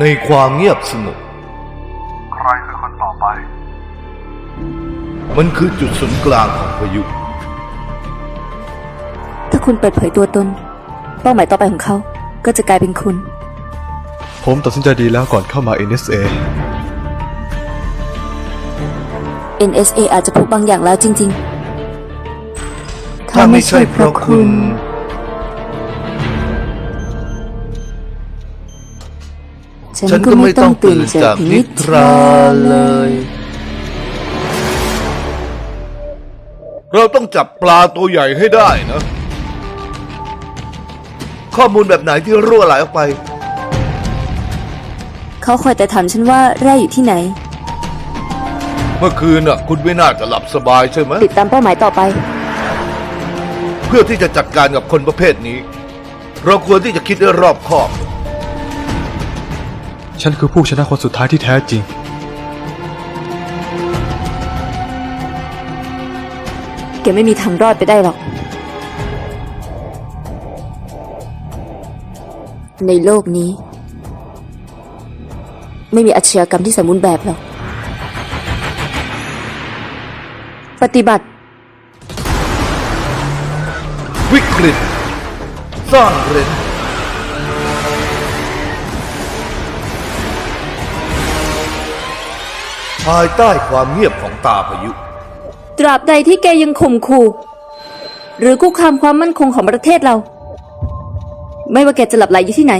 ในความเงียบสงบใครคือคนต่อไป มันคือจุดศูนย์กลางของพายุ ถ้าคุณเปิดเผยตัวตน เป้าหมายต่อไปของเขา ก็จะกลายเป็นคุณ ผมตัดสินใจดีแล้วก่อนเข้ามา NSA NSA อาจจะพบบางอย่างแล้วจริง ๆ ถ้าไม่ใช่เพราะคุณ ฉันก็ไม่ต้องตื่นจากนิทราเลย เราต้องจับปลาตัวใหญ่ให้ได้นะ ข้อมูลแบบไหนที่รั่วไหลออกไป เขาคอยแต่ถามฉันว่าแร่อยู่ที่ไหน เมื่อคืนน่ะ คุณไม่น่าจะหลับสบายใช่ไหม ติดตามเป้าหมายต่อไป เพื่อที่จะจัดการกับคนประเภทนี้ เราควรที่จะคิดให้รอบคอบ ฉันคือผู้ชนะคนสุดท้ายที่แท้จริง แกไม่มีทางรอดไปได้หรอก ในโลกนี้ ไม่มีอาชญากรรมที่สมบูรณ์แบบหรอก ปฏิบัติ วิกฤตซ่อนเร้น ภายใต้ความเงียบของตาพายุ ตราบใดที่แกยังข่มขู่หรือคุกคามความมั่นคงของประเทศเรา ไม่ว่าแกจะหลับไหลอยู่ที่ไหน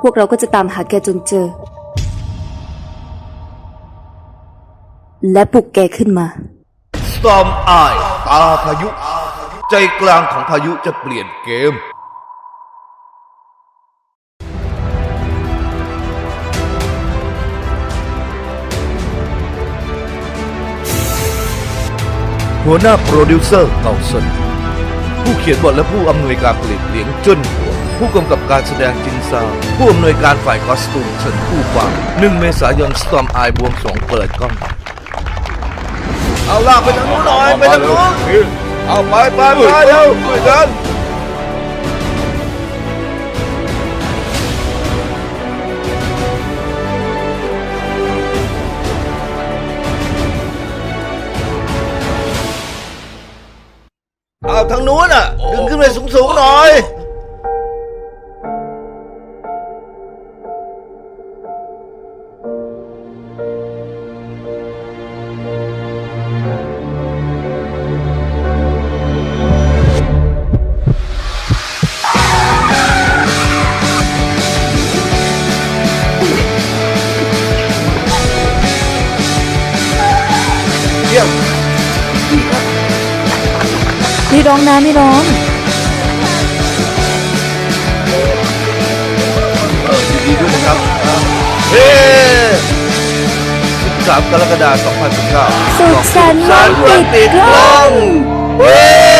พวกเราก็จะตามหาแกจนเจอ และปลุกแกขึ้นมา Storm Eye ตาพายุ ใจกลางของพายุจะเปลี่ยนเกม หัวหน้าโปรดิวเซอร์เกาเซนผู้เขียนบทและผู้อำนวยการผลิตเหลียงจุนหัว ผู้กำกับการแสดงจินซาวผู้อำนวยการฝ่ายคอสตูมเฉินผู้ฟังหนึ่งเมษายน Storm Eye บวงสรวงเปิดกล้องเอาล่ะไปทางนู้นหน่อยไปทางนู้นเอาไปไปไปเร็วช่วยกัน เอาทางนู้นอะดึงขึ้ นไปสูงๆหน่อยเยี่ยมไม่ร้องนะไม่ร้องดีๆด้วยนะครับเฮ้13กรกฎาคม2019 สุขสันต์วันปิดกล้อง เฮ้